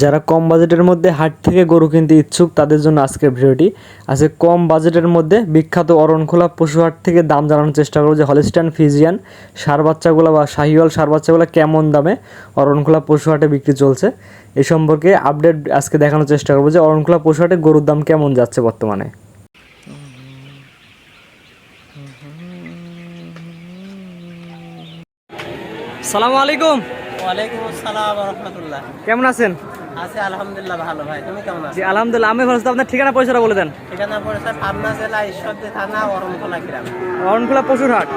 যারা কম বাজেটের মধ্যে হাট থেকে গরু কিনতে ইচ্ছুক, তাদের জন্য আজকের ভিডিওটি। আজকে কম বাজেটের মধ্যে বিখ্যাত অরণখোলা পশু হাট থেকে দাম জানানোর চেষ্টা করব যে হলিস্টান ফিজিয়ান সার বাচ্চাগুলো বা শাহিওয়াল সার বাচ্চাগুলো কেমন দামে অরণখোলা পশু হাটে বিক্রি চলছে। এ সম্পর্কে আপডেট আজকে দেখানোর চেষ্টা করব যে অরণখোলা পশু হাটে গরুর দাম কেমন যাচ্ছে বর্তমানে। সালামু আলাইকুম। ওয়ালাইকুম আসসালাম রহমতুল্লাহ। কেমন আছেন? আছি আলহামদুলিল্লাহ ভালো ভাই তুমি কেমন আছো? জি আলহামদুলিল্লাহ আমি ভালো আপনার ঠিকানা পয়সাটা বলে দেন। ঠিকানা পড়েছে পাবনা জেলা ঈশ্বরদী থানা অরণখোলা গ্রাম। অরণখোলা পশুর হাট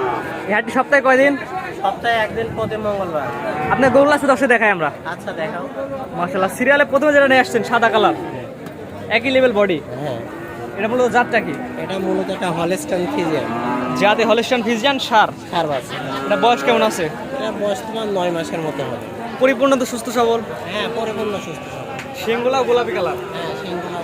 এই হাটটি সপ্তাহে কয়দিন? সপ্তাহে একদিন প্রতি মঙ্গলবার। আপনার গরু আছে দশে দেখাই আমরা। আচ্ছা দেখাও। সিরিয়ালে প্রথমে যেটা নিয়ে আসছেন সাদা কালার। একই লেভেল বডি হ্যাঁ। এটা মূলত জাতটা কি? এটা মূলত একটা হলেস্টান ফিজিয়ান। জাতে হলিস্টান ফিজিয়ান সার। সার বাচ্চা এটা বয়স কেমন আছে? এটা বয়স তোমার নয় মাসের মতো হবে। পরিপূর্ণ তো সুস্থ সবল? হ্যাঁ পরিপূর্ণ সুস্থ সবল। শিংগুলা গোলাপি কালার? হ্যাঁ সিংগুলা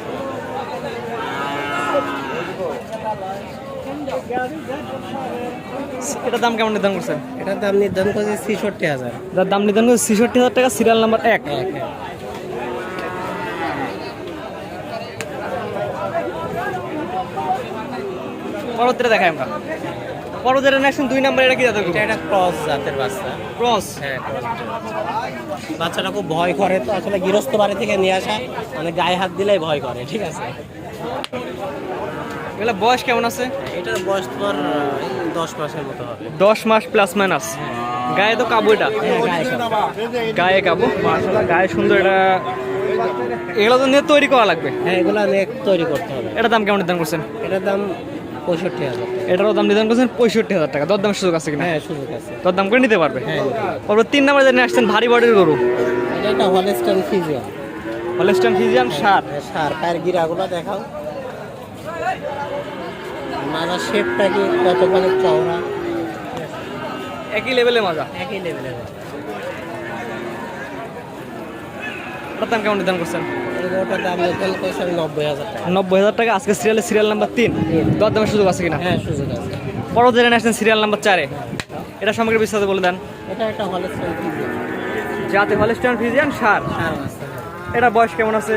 এটার দাম কেমন নির্ধারণ করছেন? এটার দাম নির্ধারণ করেছে ছেষট্টি হাজার। যার দাম নির্ধারণ করছে ছেষট্টি হাজার টাকা সিরিয়াল নাম্বার এক। পরবর্তীটা দেখাই আমরা। পরবর্তীটা নিয়ে আসছেন দুই নাম্বার এটা কি জাতের এটা একটা ক্রস জাতের বাচ্চা। ক্রস? হ্যাঁ। বাচ্চাটা খুব ভয় করে তো আসলে গৃহস্থ বাড়ি থেকে নিয়ে আসা মানে গায়ে হাত দিলেই ভয় করে ঠিক আছে? এগুলো বয়স কেমন আছে? এটার বয়স তোমার দশ মাসের মতো হবে। দশ মাস প্লাস মাইনাস গায়ে তো কাবু এটা? হ্যাঁ, গায়ে কাবু। গায়ে সুন্দর এটা। এগুলো তো নিয়ে তৈরি করা লাগবে। হ্যাঁ এগুলো নেক তৈরি করতে হবে। এটার দাম কেমন দাম করছেন? এটার দাম পঁয়ষট্টি হাজার এটারও দাম নির্ধারণ করছেন পঁয়ষট্টি হাজার টাকা। দর দাম সুযোগ আছে কিনা? হ্যাঁ সুযোগ আছে। দর দাম করে নিতে পারবে? হ্যাঁ তারপর তিন নাম্বার যেন আসছেন ভারী বডির গরু। এটা একটা হলেস্টান ফিজিয়ান হলেস্টান ফিজিয়ান সার। সার। পায়ের গিরাগুলো দেখাও। মাজার শেপটা কি কতখানি চওড়া? একই লেভেলে মজা। একই দাম কেমন নির্ধারণ করছেন? এই গরুটার দাম নির্ধারণ করেছে আমি নব্বই হাজার টাকা। নব্বই হাজার টাকা আজকে সিরিয়ালের সিরিয়াল নাম্বার তিন। দর দামের সুযোগ আছে কিনা? হ্যাঁ সুযোগ আছে। পরবর্তী যেন আসছেন সিরিয়াল নাম্বার চারে। এটা সম্পর্কে বিস্তারিত বলে দেন। এটা একটা হলেস্টান ফিজিয়ান যাতে হলেস্টান ফিজিয়ান সার। এটা বয়স কেমন আছে?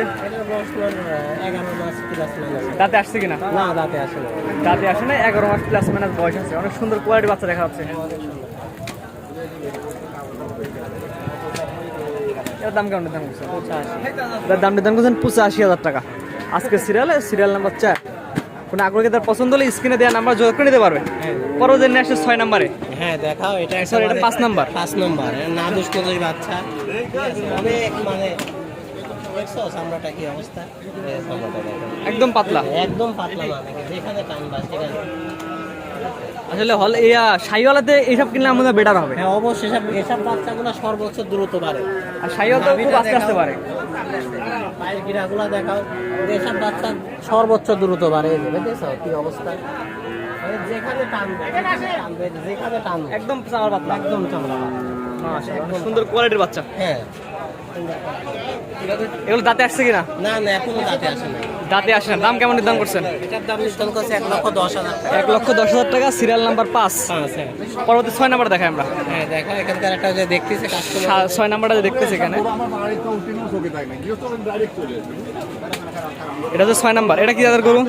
দাঁতে আসছে কিনা? না দাঁতে আসে না। দাঁতে আসে না এগারো মাস প্লাস মাইনাস বয়স আছে। অনেক সুন্দর কোয়ালিটি বাচ্চা দেখা যাচ্ছে। দাম কেমন নির্ধারণ করছেন এটার দাম নির্ধারণ করছেন পঁচাশি হাজার টাকা। আজকে সিরিয়ালে সিরিয়াল নাম্বার চার। কোনো আগ্রহী তার পছন্দ হলে স্ক্রিনে দেওয়া নাম্বার যোগাযোগ করে নিতে পারবে। পরবর্তী নিয়ে আসছে ছয় নাম্বারে হ্যাঁ দেখাও এটা পাঁচ নাম্বার। পাঁচ নাম্বার না দুষ কদই বাচ্চা। অনেক মানে চামড়াটা কি অবস্থা। একদম পাতলা। একদম পাতলা না দেখে যেখানে সেখানে। আসলে হল ইয়া শাহিওয়ালাতে এইসব কিনলে আমাদের বেটার হবে। হ্যাঁ অবশ্যই এসব এসব বাচ্চাগুলো সর্বোচ্চ দ্রুত বাড়ে। আর শাহিওয়াল তো খুব আস্তে আস্তে পারে পায়ের গিরাগুলো দেখাও। এসব বাচ্চা সর্বোচ্চ দ্রুত বাড়ে দেখেছ কি অবস্থা? মানে যেখানে টানবে যেখানে টানবে। একদম চামার পাতলা একদম চামড়া মাশাআল্লাহ, সুন্দর কোয়ালিটির বাচ্চা। হ্যাঁ। এগুলো দাঁতে আসছে কিনা? না না এখনও দাঁতে আসে না দাঁতে আসে না। দাম কেমন নির্ধারণ করছেন? এটার দাম নির্ধারণ করছে এক লক্ষ দশ হাজার টাকা। এক লক্ষ দশ হাজার টাকা সিরিয়াল নাম্বার পাঁচ। হ্যাঁ পরবর্তী ছয় নাম্বার দেখাই আমরা। হ্যাঁ দেখো এখানকার একটা যে দেখতেছে ছয় নাম্বারটা যে দেখতেছি এখানে। এটা হচ্ছে ছয় নাম্বার এটা কি যাদের গরু?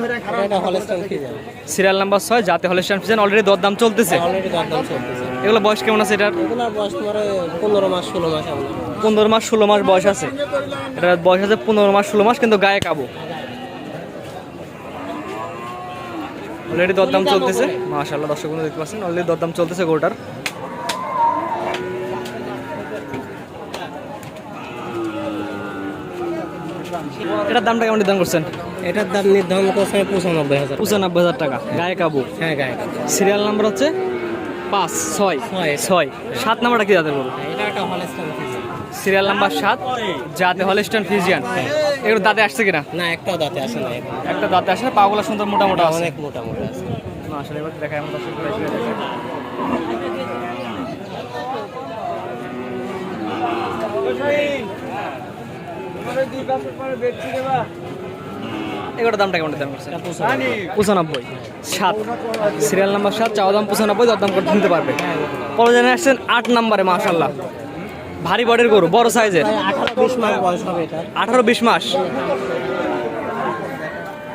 এটা সিরিয়াল নাম্বার ছয় যাতে হলেস্টান ফিজেন অলরেডি দর দাম চলতেছে দরদাম চলতেছে। এগুলো বয়স কেমন আছে এটার? বয়স তোমার পনেরো মাস ষোলো মাস পনেরো মাস ষোলো মাস বয়স আছে। এটার বয়স আছে পনেরো মাস ষোলো মাস কিন্তু গায়ে কাবু। অলরেডি দরদাম চলতেছে। মাশাআল্লাহ দর্শক বন্ধু দেখতে পাচ্ছেন অলরেডি দরদাম চলতেছে গরুটার। এটার দামটা কেমন নির্ধারণ করছেন? এটার দাম নির্ধারণ করছে পঁচানব্বই হাজার পঁচানব্বই হাজার টাকা। গায়ে কাবু। হ্যাঁ গায়ে সিরিয়াল নাম্বার হচ্ছে পাঁচ ছয় ছয়। ছয়। সাত নাম্বারটা কি যাদের গরু? এটা একটা সিরিয়াল নাম্বার সাত যাতে হলিস্টান ফিজিয়ান। এগুলো দাঁতে আসছে কিনা? না একটাও দাঁতে আসে না একটা দাঁতে আসে না পাগুলো সুন্দর মোটা মোটা আছে। অনেক মোটা মোটা আছে। না আসলে এবার দর্শক এগুলোর দামটা কেমন দাম করছে? পঁচানব্বই। সাত। সিরিয়াল নাম্বার সাত চাওয়া দাম পঁচানব্বই দর দাম করতে নিতে পারবে। পরে জানে আসছেন আট নাম্বারে মাশাল্লাহ ভারী বডির গরু বড় সাইজের? আঠারো বিশ মাস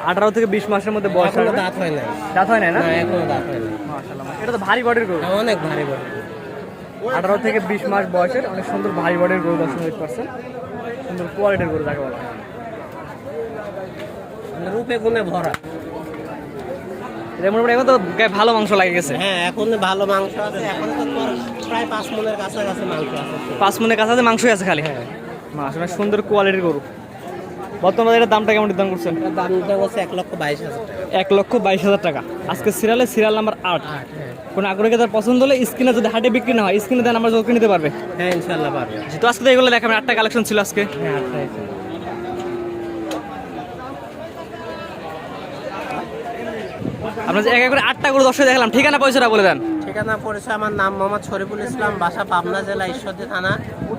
আঠারো থেকে বিশ মাসের মধ্যে বয়স হবে। দাঁত হয় নাই। দাঁত হয় না না? না এখনও দাঁত হয় মাশাআল্লাহ। এটা তো ভারী বডির গরু? হ্যাঁ, অনেক ভারী বড় আঠারো থেকে বিশ মাস বয়সের অনেক সুন্দর ভারী বডির গরু দর্শন দেখতে পাচ্ছেন সুন্দর কোয়ালিটির গরু যাকে বলা হয়। রূপে গুণে ভরা। মোটামুটি এখন তো গায়ে ভালো মাংস লাগে গেছে। হ্যাঁ এখন ভালো মাংস আছে এখন তো প্রায় পাঁচ মনের কাছাকাছি মাংস আছে। পাঁচ মনের কাছাকাছি মাংসই আছে খালি। মাশাআল্লাহ সুন্দর কোয়ালিটির গরু। বর্তমানে এটার দামটা কেমন নির্ধারণ করছেন? দাম হচ্ছে এক লক্ষ বাইশ হাজার টাকা। এক লক্ষ বাইশ হাজার টাকা। আজকে সিরিয়ালে সিরিয়াল নাম্বার আট। হ্যাঁ। কোনো আগ্রহী তার পছন্দ হলে স্ক্রিনে যদি হাটে বিক্রি না হয় স্ক্রিনে দেন আমরা যোগ নিতে পারবে। হ্যাঁ ইনশাল্লাহ পারবে। তো আজকে এগুলো দেখাবেন আটটা কালেকশন ছিল আজকে। হ্যাঁ আটটা যে এক এক করে আটটা করে দর্শক দেখলাম ঠিকানা পয়সাটা বলে দেন। ঠিকানা পরিচয় আমার নাম মোহাম্মদ শরীফুল ইসলাম বাসা পাবনা জেলা ঈশ্বরদী থানা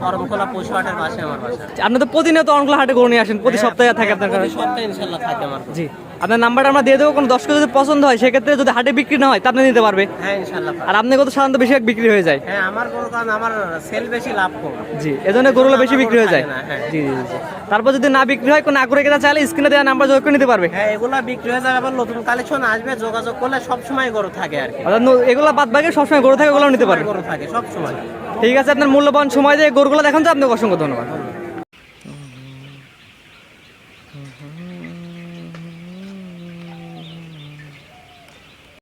অরমকোলা পশু হাটের পাশে আমার বাসা। আপনি তো প্রতিনিয়ত অরমকোলা হাটে গরু নিয়ে আসেন প্রতি সপ্তাহে থাকে আপনার কাছে? সপ্তাহে ইনশাল্লাহ থাকে আমার জি। আপনার নাম্বারটা আমরা দিয়ে দেবো কোনো দর্শক যদি পছন্দ হয় সেক্ষেত্রে যদি হাটে বিক্রি না হয় তা আপনি নিতে পারবে। হ্যাঁ ইনশাল্লাহ আর আপনি কত সাধারণত বেশিরভাগ বিক্রি হয়ে যায়। হ্যাঁ আমার কারণ আমার সেল বেশি লাভ কম। জি এজন্য গরুগুলো বেশি বিক্রি হয়ে যায়। হ্যাঁ। জি জি জি তারপর যদি না বিক্রি হয় কোনো আগ্রহী কেনা চাইলে স্ক্রিনে দেওয়া নাম্বার যোগ করে নিতে পারবে। হ্যাঁ এগুলা বিক্রি হয়ে যাবে আবার নতুন কালেকশন আসবে যোগাযোগ করলে সব সময় গরু থাকে আর কি। এগুলো বাদ বাকি সবসময় গরু থাকে ওগুলো নিতে পারবে। গরু থাকে সব সময় ঠিক আছে আপনার মূল্যবান সময় দিয়ে গরুগুলো দেখান তো আপনাকে অসংখ্য ধন্যবাদ।